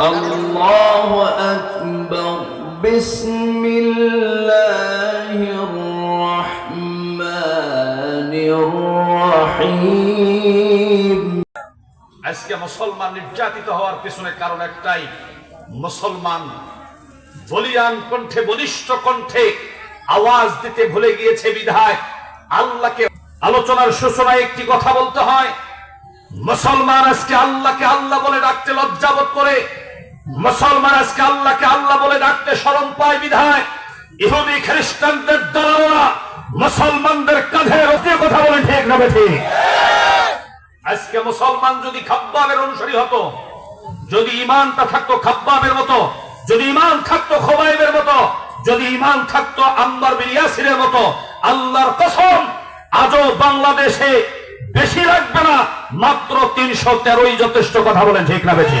الله أكبر بسم الله الرحمن الرحيم আজকে মুসলমান নির্যাতিত হওয়ার পেছনে কারণ একটাই মুসলমান বলিয়ান কণ্ঠে বলিষ্ঠ কণ্ঠে আওয়াজ দিতে ভুলে গিয়েছে বিধায় আল্লাহকে আলোচনার সূচনায় একটি কথা বলতে হয় মুসলমান আজকে আল্লাহকে আল্লাহ বলে ডাকতে লজ্জাবোধ করে মুসলমান আজকে আল্লাহকে আল্লাহ বলে ডাকতে শরম পায় বিধায়। ইহুদি খ্রিস্টানদের দ্বারা মুসলমানদের কাঁধে রসিয়ে কথা বলে ঠিক না ঠিক আজকে মুসলমান যদি খাব্বাবের অনুসারী হতো, যদি ইমানটা থাকতো খাব্বাবের মতো, যদি ইমান থাকতো খোবাইবের মতো, যদি ইমান থাকতো আম্বার বিন ইয়াসিরের মতো, আল্লাহর কসম আজও বাংলাদেশে বেশি লাগবে না, মাত্র তিনশো তেরোই যথেষ্ট কথা বলেন ঠিক না বেশি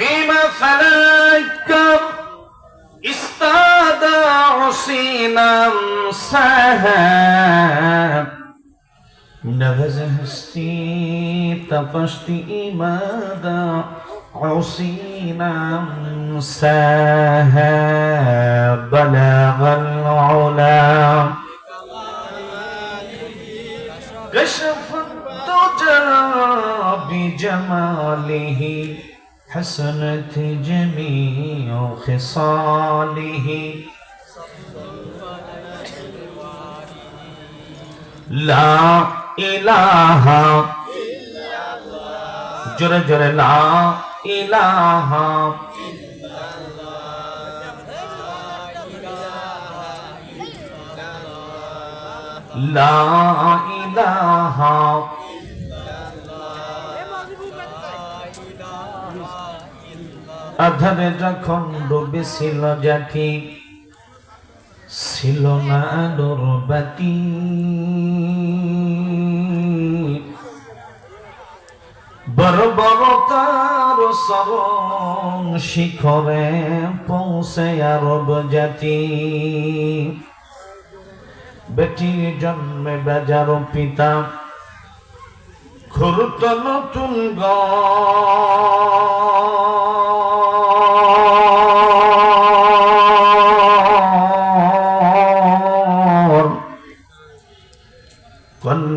خيمة فلك استاد عصينا سهاب نفذ هستي طفشت إمادا عصينا سهاب بلغ العلا. كشف الدجى بجماله. حسنت جميع خصاله. لا إله جر جر لا إله لا إله আধারে যখন ডুবেছিল জাতি ছিল না আলোর বাতি। বড় বড় তার সরং শিখরে পৌঁছে আরব জাতি। বেটির জন্মে বেজার পিতা, খুরত নতুন গর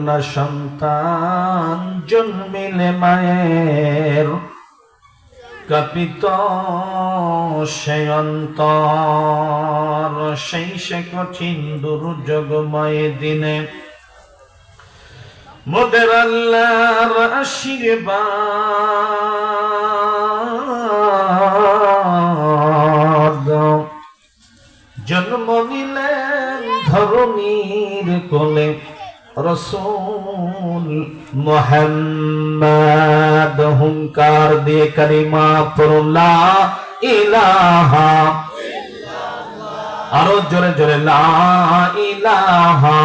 কন্যা সন্তান জন্মিলে মায়ের। কাপিত সে অন্তর, সেই সে কঠিন দুর্যোগময় দিনে। মোদের আল্লাহর আশীর্বাদ। জন্ম নিলেন ধরণীর কোলে। রসুল মোহাম্মদ হুঙ্কার দিয়ে কারিমা পড়লা ইলাহা আরও জোরে জোরে লা ইলাহা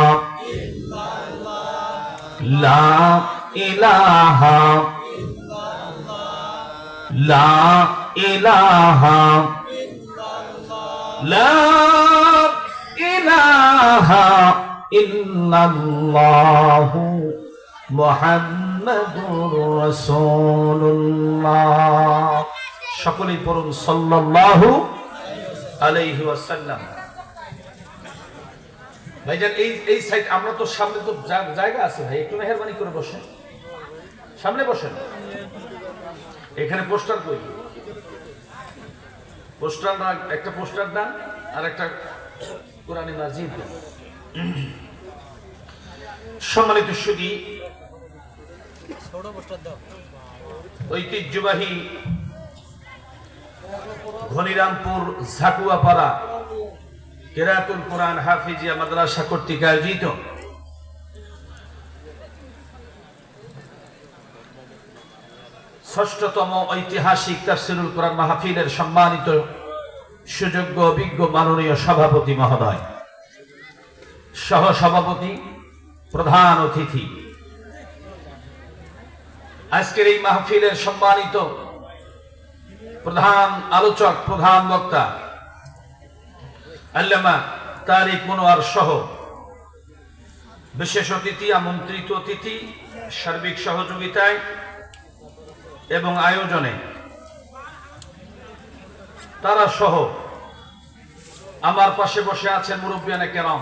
লা লা ইল্লাল্লাহু মুহাম্মাদুর রাসূলুল্লাহ সকলেই পড়ুন সাল্লাল্লাহু আলাইহি ওয়াসাল্লাম। ভাইজান, এই এই সাইড আমরা তো সামনে তো জায়গা আছে ভাই, একটু মেহরবানি করে বসেন। সামনে বসেন। এখানে পোস্টার কই? পোস্টার একটা পোস্টার দেন আর একটা কোরআনে মাজিদ দেন। সম্মানিত সুদী, ঐতিহ্যবাহী ঘনিরামপুর ঝাকুয়াপাড়া কেরাতুল কোরআন হাফিজিয়া মাদ্রাসা কর্তৃক আয়োজিত ষষ্ঠতম ঐতিহাসিক তাফসিরুল কোরআন মাহফিলের সম্মানিত সুযোগ্য, অভিজ্ঞ, মাননীয় সভাপতি মহোদয় সহ সভাপতি প্রধান অতিথি। আজকের এই মাহফিলের সম্মানিত প্রধান আলোচক, প্রধান বক্তা, আল্লামা তারিক মনোয়ার সহ বিশেষ অতিথি, আমন্ত্রিত অতিথি, সার্বিক সহযোগিতায় এবং আয়োজনে তারা সহ আমার পাশে বসে আছেন মুরব্বিয়ানে কেরম।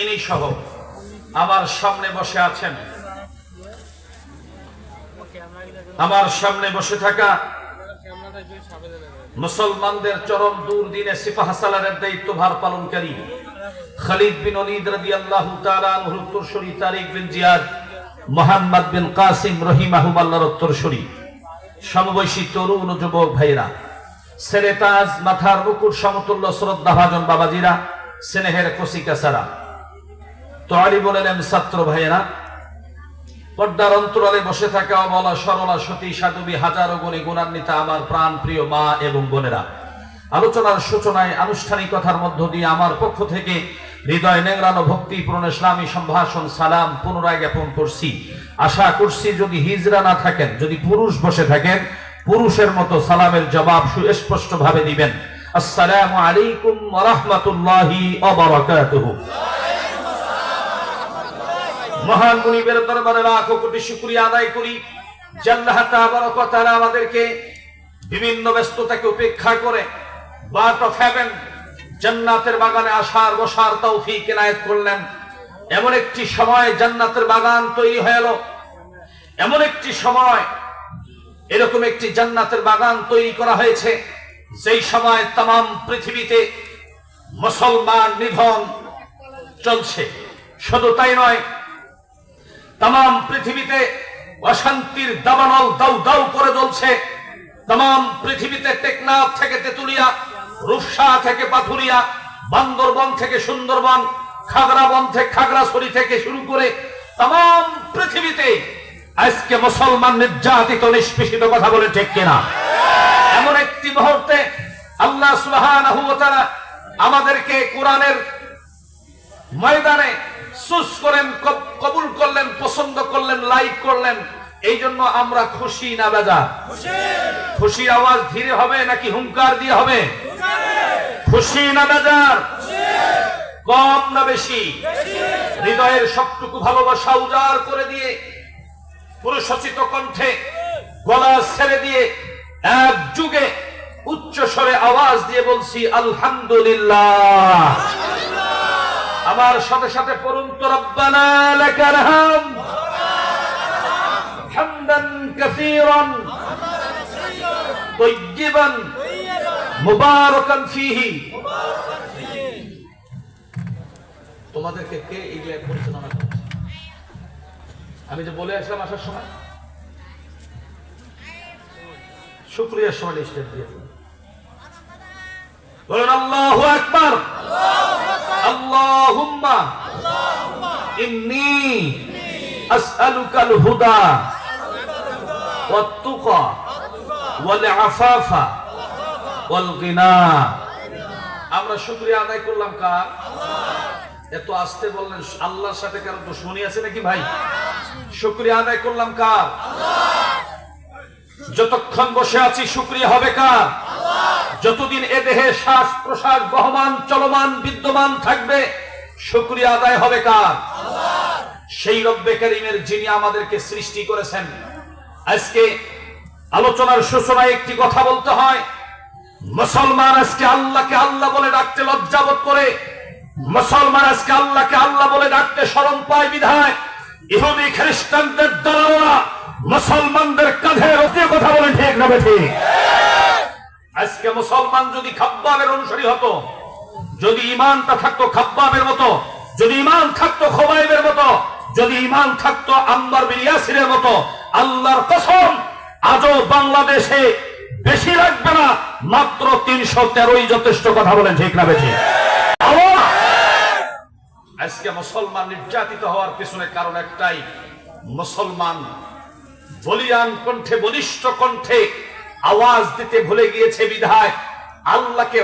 ইনি সহ আমার সামনে বসে আছেন। আমার সামনে বসে থাকা মুসলমানদের চরম দুর্দিনে সিফাহ সালারের দায়িত্বভার পালনকারী খালিদ বিন অলিদ রাদিয়াল্লাহু তাআলা আনহুর উত্তরসূরি তারিক বিন জিয়াদ, মোহাম্মদ বিন কাসিম রহিমাহুম আল্লাহর উত্তরসূরি। সমবয়সী তরুণ যুবক ভাইরা সেরেতাজ মাথার মুকুট, সমতুল্য শ্রদ্ধাভাজন বাবাজিরা, স্নেহের কসিকাসারা তোয়ারি বলেন ছাত্র ভাইয়েরা, পর্দার অন্তরালে বসে থাকা অবলা, সরলা, সতী, সাধবী, হাজারো গুণে গুণান্বিতা আমার প্রাণ প্রিয় মা এবং বোনেরা। আলোচনার সূচনায় আনুষ্ঠানিকতার মধ্য দিয়ে আমার পক্ষ থেকে হৃদয় নেংরানো ভক্তিপূর্ণ ইসলামী সম্ভাষণ, সালাম পুনরায় জ্ঞাপন করছি। আশা করছি যদি হিজরা না থাকেন, যদি পুরুষ বসে থাকেন, পুরুষের মতো সালামের জবাব সুস্পষ্ট ভাবে দিবেন। আসসালামু আলাইকুম রাহমাতুল্লাহি মহান মুনিবের দরবারে লাখো কোটি শুকরিয়া আদায় করি। ওয়া তাআলা আমাদেরকে বিভিন্ন ব্যস্ততাকে উপেক্ষা করে বাট অফ হেভেন জান্নাতের বাগানে আসার, বসার তৌফিক এনায়েত করলেন। এমন একটি সময় জান্নাতের বাগান তৈরি হয়ে এলো। এমন একটি সময় এরকম একটি জান্নাতের বাগান তৈরি করা হয়েছে। যেই সময় তাম পৃথিবীতে মুসলমান নিধন চলছে। শুধু তাই নয় তাম পৃথিবীতে অশান্তির দাবানল দাউ দাউ করে জ্বলছে। তাম পৃথিবীতে টেকনাফ থেকে তেতুলিয়া, রূপসা থেকে পাথুরিয়া, বান্দরবন থেকে সুন্দরবন, খাগড়াবন থেকে খাগড়াছড়ি থেকে শুরু করে তাম পৃথিবীতে আজকে মুসলমান নির্যাতিত, নিষ্পেষিত কথা বলে ঠিক কিনা? এমন একটি মুহূর্তে আল্লাহ তাআলা আমাদেরকে কোরআনের ময়দানে সুস করেন কবুল করলেন পছন্দ করলেন লাইক করলেন। এই জন্য আমরা খুশি না বেজা খুশির আওয়াজ ধীরে হবে নাকি হুঙ্কার দিয়ে হবে? খুশি না বেজার? কম না বেশি? হৃদয়ের সবটুকু ভালোবাসা উজাড় করে দিয়ে পুরুষচিত কণ্ঠে গলা ছেড়ে দিয়ে এক যুগে উচ্চ স্বরে আওয়াজ দিয়ে বলছি আলহামদুলিল্লাহ। আমার সাথে সাথে পড়ুন তো রব্বানা লাকাল হামদ হামদান কাসীরান طيبا মুবারাকান ফীহি তোমাদেরকে কে এগুলা পরিচালনা করছে আমি যে বলে আসলাম আসার সময় শুক্রিয়ার সময় লিস্টের দিয়ে দিন। বলুন আল্লাহু আকবার আল্লাহুম্মা। ইন্নী আসআলুকাল হুদা আফাফা ওয়াল গিনা। আমরা শুকরিয়া আদায় করলাম কার? এত আসতে বললেন, আল্লাহর সাথে কারও দুশ্মনী আছে নাকি ভাই? শুকরিয়া আদায় করলাম কার? যতক্ষণ বসে আছি, শুক্রিয়া হবে কার? যতদিন এ দেহে শ্বাস প্রশ্বাস বহমান চলমান বিদ্যমান থাকবে শুক্রিয়া আদায় হবে কার? সেই রব্বে করিমের যিনি আমাদেরকে সৃষ্টি করেছেন। আজকে আলোচনার সূচনায় একটি কথা বলতে হয়। মুসলমান আজকে আল্লাহকে আল্লাহ বলে ডাকতে লজ্জাবোধ করে। মুসলমান আজকে আল্লাহকে আল্লাহ বলে ডাকতে শরম পায় বিধায়। ইহুদি খ্রিস্টানদের দলরা মুসলমানদের কাঁধে রতিয়ে কথা বলে ঠিক না ঠিক। মুসলমান যদি খাব্বাবের অনুসারী হতো, যদি ইমানটা থাকতো খাব্বাবের মতো, যদি ইমান থাকতো খোবাইবের মতো, যদি ইমান থাকতো আম্বার বিন মতো, আল্লাহর কসম আজও বাংলাদেশে বেশি লাগবে না, মাত্র তিনশো তেরোই যথেষ্ট কথা বলেন, ঠিক না বেঠিক আজকে মুসলমান নির্যাতিত হওয়ার পিছনে কারণ একটাই, মুসলমান বলিয়ান কণ্ঠে, বলিষ্ঠ কণ্ঠে আওয়াজ দিতে ভুলে গিয়েছে বিধায়। আল্লাহকে